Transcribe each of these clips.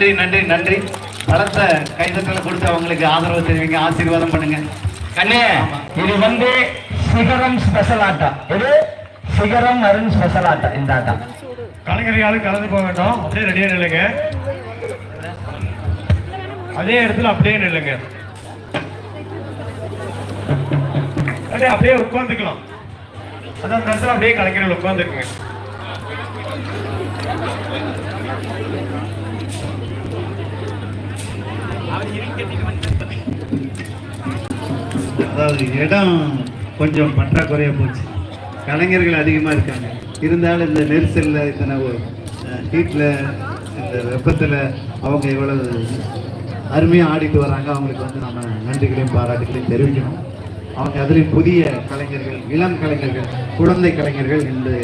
நன்றி நன்றி நன்றி. பலத்த கைதட்டல கொடுத்து அவங்களுக்கு ஆதரவு தெரிவிங்க ஆசீர்வாதம் பண்ணுங்க. கண்ணே இது வந்து சிகரம் ஸ்பெஷல் ஆட்டம் இது சிகரம் அருண் ஸ்பெஷல் ஆட்டம் இந்த ஆட்டம் கலைஞர் யாரும் கலந்து போக வேண்டாம். அப்படியே ரெடியா நில்லுங்க. அதே இடத்துல அப்படியே நில்லுங்க. அப்படியே அப்படியே உட்காந்துக்கலாம் அதான் அந்த இடத்துல அப்படியே கலைஞர்கள் உட்காந்துருக்குங்க அதாவது இடம் கொஞ்சம் பற்றாக்குறையாக போச்சு. கலைஞர்கள் அதிகமாக இருக்காங்க. இருந்தாலும் இந்த நெரிசலில் இத்தனை ஹீட்டில் இந்த வெப்பத்தில் அவங்க எவ்வளோ அருமையாக ஆடிட்டு வராங்க. அவங்களுக்கு வந்து நம்ம நன்றிகளையும் பாராட்டுகளையும் தெரிவிக்கணும். அவங்க அதில் புதிய கலைஞர்கள் இளம் கலைஞர்கள் குழந்தை கலைஞர்கள். இன்று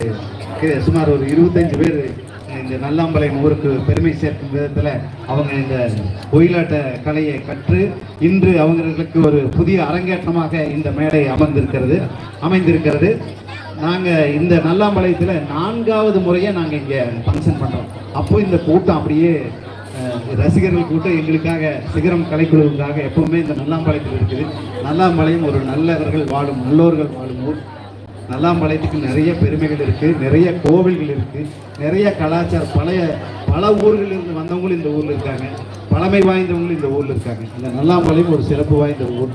சுமார் ஒரு இருபத்தஞ்சு பேர் இந்த நல்லாம்பலையம் ஊருக்கு பெருமை சேர்க்கும் விதத்தில் அவங்க இந்த ஒயிலாட்ட கலையை கற்று இன்று அவங்களுக்கு ஒரு புதிய அரங்கேற்றமாக இந்த மேடை அமர்ந்திருக்கிறது அமைந்திருக்கிறது. நாங்கள் இந்த நல்லாம்பாளையத்தில் நான்காவது முறையை நாங்கள் இங்கே ஃபங்க்ஷன் பண்ணுறோம் அப்போ இந்த கூட்டம் அப்படியே ரசிகர்கள் கூட்டம் எங்களுக்காக சிகரம் கலைக்குழுவுக்காக எப்பவுமே இந்த நல்லாம்பாளையத்தில் இருக்குது. நல்லாம்பாளையம் ஒரு நல்லவர்கள் வாழும் நல்லோர்கள் வாழும் ஊர். நல்லாம்பாளையத்துக்கு நிறைய பெருமைகள் இருக்குது நிறைய கோவில்கள் இருக்குது நிறைய கலாச்சாரம் பழைய பல ஊர்களில் இருந்து வந்தவங்களும் இந்த ஊரில் இருக்காங்க. பழமை வாய்ந்தவங்களும் இந்த ஊரில் இருக்காங்க. இந்த நல்லாம்பாளையம் ஒரு சிறப்பு வாய்ந்த ஊர்.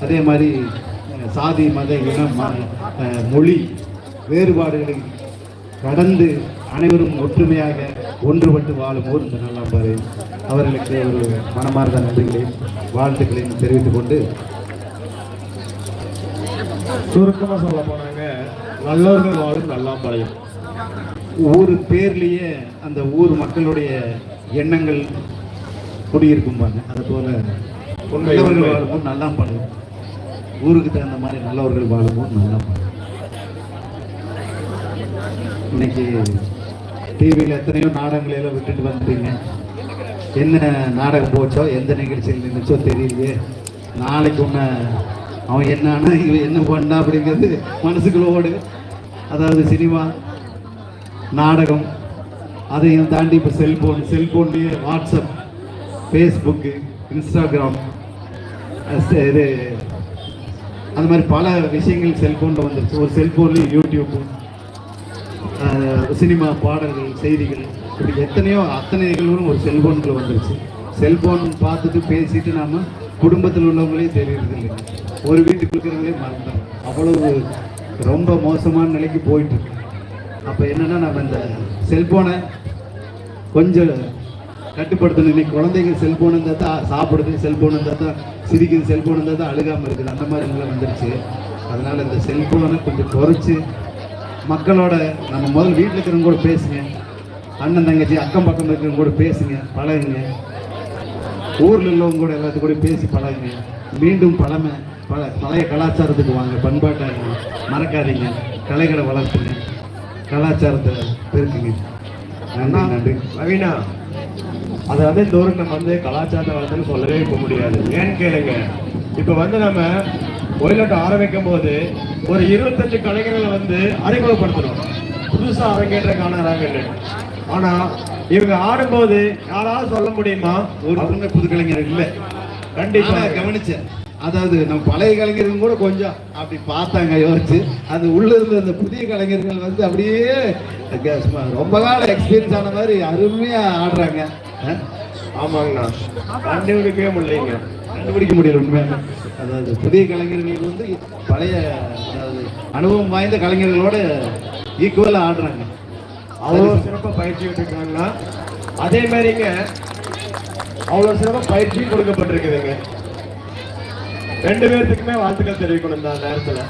அதே மாதிரி சாதி மத இனம் ம- மொழி வேறுபாடுகளை கடந்து அனைவரும் ஒற்றுமையாக ஒன்றுபட்டு வாழும் ஊர் இந்த நல்லாம்பாளையம். அவர்களுக்கு ஒரு மனமார்ந்த நன்றிகளையும் வாழ்த்துக்களையும் தெரிவித்துக் கொண்டு சுருக்கமாக சொல்ல போனாங்க நல்லவர்கள் வாழும் நல்லாம்பாளையம் ஊர் பேர்லயே அந்த ஊர் மக்களுடைய எண்ணங்கள் குடியிருக்கும் பாருங்க. அது போல நல்லவர்கள். வாழும்போது நல்லா பாடுவோம் ஊருக்கு தகுந்த மாதிரி நல்லவர்கள் வாழும்போது நல்லா பாடுவோம் இன்னைக்கு டிவியில் எத்தனையோ நாடகங்களை எல்லாம் விட்டுட்டு வந்துட்டீங்க. என்ன நாடகம் போச்சோ எந்த நிகழ்ச்சியில் நின்றுச்சோ தெரியலையே. நாளைக்கு உன்னை அவன் என்னானா இவன் என்ன பண்ணா அப்படிங்கிறது மனசுக்குள்ள ஓடுது. அதாவது சினிமா நாடகம் அதையும் தாண்டி இப்போ செல்போன் செல்போன்லேயே வாட்ஸ்அப் ஃபேஸ்புக்கு இன்ஸ்டாகிராம் இது அந்த மாதிரி பல விஷயங்கள் செல்போனில் வந்துருச்சு. ஒரு செல்போன்லேயும் யூடியூப்பு சினிமா பாடல்கள் செய்திகள் இப்படி எத்தனையோ அத்தனை நிகழ்வுகளும் ஒரு செல்போனுக்குள்ள வந்துருச்சு. செல்போன் பார்த்துட்டு பேசிட்டு நாம் குடும்பத்தில் உள்ளவங்களே தெரியறதில்லை ஒரு வீட்டுக்கு இருக்கிறவங்களே மறந்துடும் அவ்வளவு ரொம்ப மோசமான நிலைக்கு போயிட்டு அப்போ என்னென்னா நம்ம இந்த செல்ஃபோனை கொஞ்சம் கட்டுப்படுத்தணும். இன்னைக்கு குழந்தைங்க செல்ஃபோன் இருந்தால் தான் சாப்பிடுது செல்ஃபோன் இருந்தால் தான் சிரிக்குது செல்ஃபோன் இருந்தால் தான் அழுகாமல் இருக்குது. அந்த மாதிரி நிலை வந்துருச்சு. அதனால் இந்த செல்ஃபோனை கொஞ்சம் குறைச்சி மக்களோட நம்ம முதல்ல வீட்டில் இருக்கிறவங்க கூட பேசுங்க. அண்ணன் தங்கச்சி அக்கம் பக்கம் இருக்கிறவங்க கூட பேசுங்க பழகுங்க. ஊரில் உள்ளவங்க கூட எல்லாத்து கூட பேசி பழகுங்க. மீண்டும் பழமை. பல பழைய கலாச்சாரத்துக்கு வாங்க பண்பாட்டை மறக்காதீங்க. கலைகளை வளர்த்துங்க. கலாச்சாரத்தை பெருக்குங்க. நன்றி நன்றி. நவீனா. அதை வந்து இந்த ஊருக்கு நம்ம வந்து கலாச்சாரத்தை வளர்த்துன்னு சொல்லவே இப்போ முடியாது. ஏன்னு கேளுங்க. இப்போ வந்து நம்ம ஒயிலாட்டம் ஆரம்பிக்கும் போது ஒரு இருபத்தஞ்சு கலைஞர்களை வந்து அறிமுகப்படுத்தணும் புதுசாக அரங்கேற்ற காணறாங்கன்னு ஆனா இவங்க ஆடும்போது யாராவது சொல்ல முடியுமா? ஒரு புது கலைஞர் இல்லை. கண்டிப்பா கண்டிப்பா. கவனிச்சேன். அதாவது நம்ம பழைய கலைஞர்கள் கூட கொஞ்சம் அப்படி பார்த்தாங்க யோசிச்சு. அது உள்ள இருந்த அந்த புதிய கலைஞர்கள் வந்து அப்படியே ரொம்ப காலம் எக்ஸ்பீரியன்ஸ் ஆன மாதிரி அருமையா ஆடுறாங்க. ஆமாங்கண்ணா. கண்டுபிடிக்கவே முடியலைங்க. கண்டுபிடிக்க முடியல உண்மையாக அதாவது புதிய கலைஞர்களுக்கு வந்து பழைய அதாவது அனுபவம் வாய்ந்த கலைஞர்களோட ஈக்குவலாக ஆடுறாங்க. அவ்வளோ சிறப்பாக பயிற்சி விட்டுருக்காங்கன்னா அதே மாதிரிங்க அவ்வளோ சிறப்பாக பயிற்சியும் கொடுக்கப்பட்டிருக்குதுங்க. ரெண்டு பேர்த்துக்குமே வாழ்த்துக்கள் தெரிவிக்கணும் இந்த நேரத்தில்.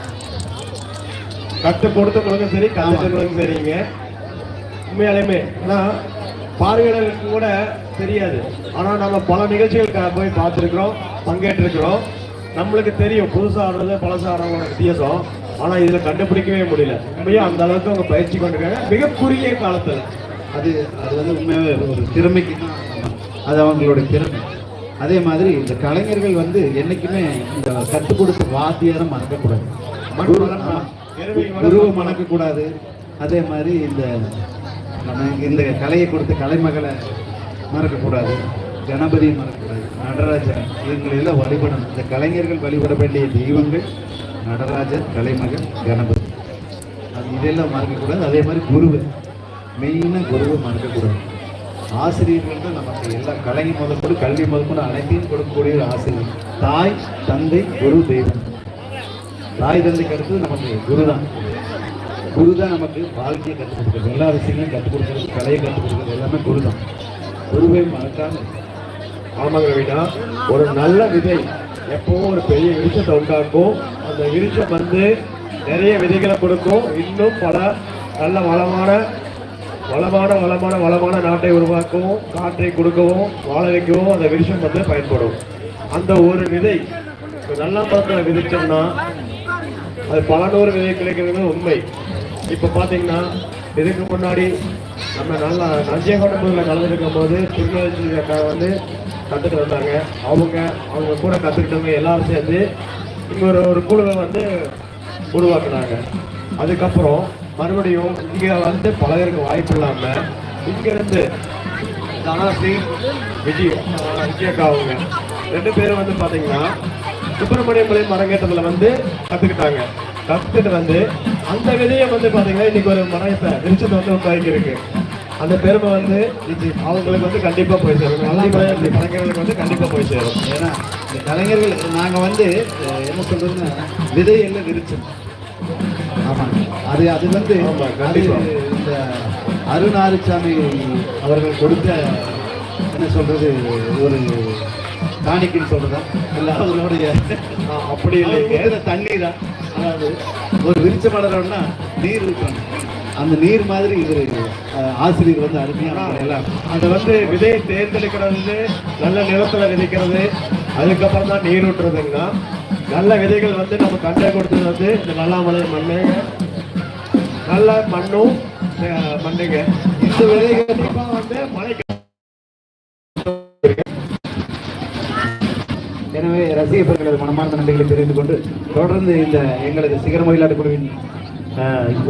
கத்து கொடுத்தவங்களுக்கும் சரி கத்துக்கிறவங்களுக்கும் சரிங்க. உண்மையாலுமே ஏன்னா பார்வையாளர்களுக்கு கூட தெரியாது. ஆனால் நம்ம பல நிகழ்ச்சிகள் க- போய் பார்த்துருக்குறோம் பங்கேற்றிருக்கிறோம். நம்மளுக்கு தெரியும் புதுசாக ஆடுறது பழசு ஆடுறவங்களோட வித்தியாசம். ஆனால் இதில் கண்டுபிடிக்கவே முடியல. உண்மையா அந்த அளவுக்கு அவங்க பயிற்சி கொண்டிருக்காங்க மிக குறுகிய காலத்தில். அது அது வந்து உண்மையாகவே ஒரு திறமைக்கு தான் அது அவங்களோட திறமை. அதே மாதிரி இந்த கலைஞர்கள் வந்து என்னைக்குமே இந்த கற்றுக் கொடுத்த வாத்தியாரை மறக்கக்கூடாது. குருவை மறக்கக்கூடாது. அதே மாதிரி இந்த இந்த கலையை கொடுத்த கலைமகளை மறக்கக்கூடாது. கணபதியை மறக்கக்கூடாது. நடராஜன் இவங்களெல்லாம் வழிபடணும். இந்த கலைஞர்கள் வழிபட வேண்டிய தெய்வங்கள் நடராஜர் கலைமகன் கணபதி. அது இதெல்லாம் மறக்கக்கூடாது. அதே மாதிரி குருவை மெயினாக குருவை மறக்கக்கூடாது. ஆசிரியர்கள் தான் நமக்கு எல்லா கலை முதற்கொண்டு கல்வி முதற்கொண்டு அனைத்தையும் கொடுக்கக்கூடிய ஒரு ஆசிரியர். தாய் தந்தை குரு தெய்வம். தாய் தந்தைக்கு அடுத்தது நமக்கு குரு தான். குரு தான் நமக்கு வாழ்க்கையை கற்றுக் கொடுக்குறது. எல்லா விஷயங்களையும் கற்றுக் கொடுக்குறது கலையை கற்றுக் கொடுக்குறது எல்லாமே குரு தான். குருவை மறக்காம ஆமாங்க ரவினா ஒரு நல்ல விதை எப்பவும் ஒரு பெரிய விருச்சத்தை உண்டாக்கும். அந்த விருச்சம் வந்து நிறைய விதைகளை கொடுக்கும். இன்னும் பல நல்ல வளமான வளமான வளமான வளமான நாட்டை உருவாக்கவும் காற்றை கொடுக்கவும் வாழ வைக்கவும் அந்த விருட்சம் வந்து பயன்படும். அந்த ஒரு விதை நல்லா பார்த்து விதைச்சோம்னா அது பல நூறு விதை கிடைக்கிறது உண்மை. இப்போ பார்த்தீங்கன்னா இதுக்கு முன்னாடி நம்ம நல்லா நஞ்சேகோட்டம்பூரில் கலந்துருக்கும் போது திருநெல்வேலி அக்கா வந்து கற்றுட்டு வந்தாங்க. அவங்க அவங்க கூட கற்றுக்கிட்டவங்க எல்லாரும் சேர்ந்து இங்கே ஒரு ஒரு குழுவை வந்து உருவாக்குனாங்க. அதுக்கப்புறம் மறுபடியும் இங்கே வந்து பழகிறதுக்கு வாய்ப்பு இல்லாமல் இங்கேருந்து தனாசி விஜய் விஜயக்கா அவங்க ரெண்டு பேரும் வந்து பார்த்தீங்கன்னா சுப்பிரமணியமலை மரங்கேற்றத்துல வந்து கற்றுக்கிட்டாங்க கற்றுக்கிட்டு வந்து அந்த விதையை வந்து பார்த்தீங்கன்னா இன்னைக்கு ஒரு மரத்தை வெளிச்சத்தை வந்து உண்டாக்கி இருக்கு. அந்த பெருமை வந்து அவங்களுக்கு வந்து கண்டிப்பாக போய் சேரும். நல்லா கலைஞர்களுக்கு வந்து கண்டிப்பாக போய் சேரும். ஏன்னா இந்த கலைஞர்கள் நாங்கள் வந்து என்ன சொல்கிறதுன்னா விதை எல்லாம் விரிச்சோம். ஆமாம் அது அது வந்து அது. இந்த அருணாரிசாமி அவர்கள் கொடுத்த என்ன சொல்றது ஒரு காணிக்கைன்னு சொல்றதா? இல்லை அவர்களுடைய ஆஹ் அப்படி ஊத்துன தண்ணீர்? அதாவது ஒரு விரிச்ச மலரோம்னா நீர் ஊற்றணும். அந்த நீர் மாதிரி இவர் ஆசிரியர் வந்து அருமையான அதை வந்து விதையை தேர்ந்தெடுக்கிறது நல்ல நிலத்துல விதைக்கிறது அதுக்கப்புறம் தான் நீர் ஊற்றுறதுங்கன்னா நல்ல விதைகள் வந்து நம்ம கண்டை கொடுத்தது வந்து இந்த நல்லாமலை மண்ணுங்க நல்ல மண்ணும் மண்ணுங்க. இந்த விதைகள் வந்து மழை எனவே ரசிகர்களது மனமார்ந்த நன்றிகளை தெரிந்து கொண்டு தொடர்ந்து இந்த எங்களது சிகரமயிலாட்டு குழுவின்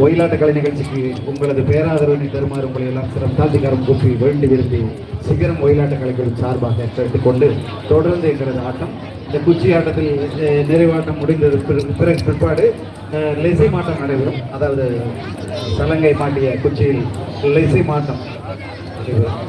ஒயிலாட்ட கலை நிகழ்ச்சிக்கு உங்களது பேராதரவினை தருமாறு உங்களை எல்லாம் சிறம் தாழ்த்திக்காரம் கூப்பி வேண்டி விரும்பி சிகரம் ஒயிலாட்ட கலைகள் சார்பாக கேட்டுக்கொண்டு தொடர்ந்து எங்களது ஆட்டம். இந்த குச்சி ஆட்டத்தில் நிறைவாட்டம் முடிந்தது. பிறகு பிற்பாடு லெசை மாட்டம் நடைபெறும். அதாவது சலங்கை மாட்டிய குச்சியில் லெசை மாட்டம் நடைபெறும்.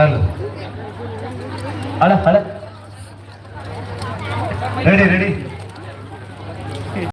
disfrutarlo.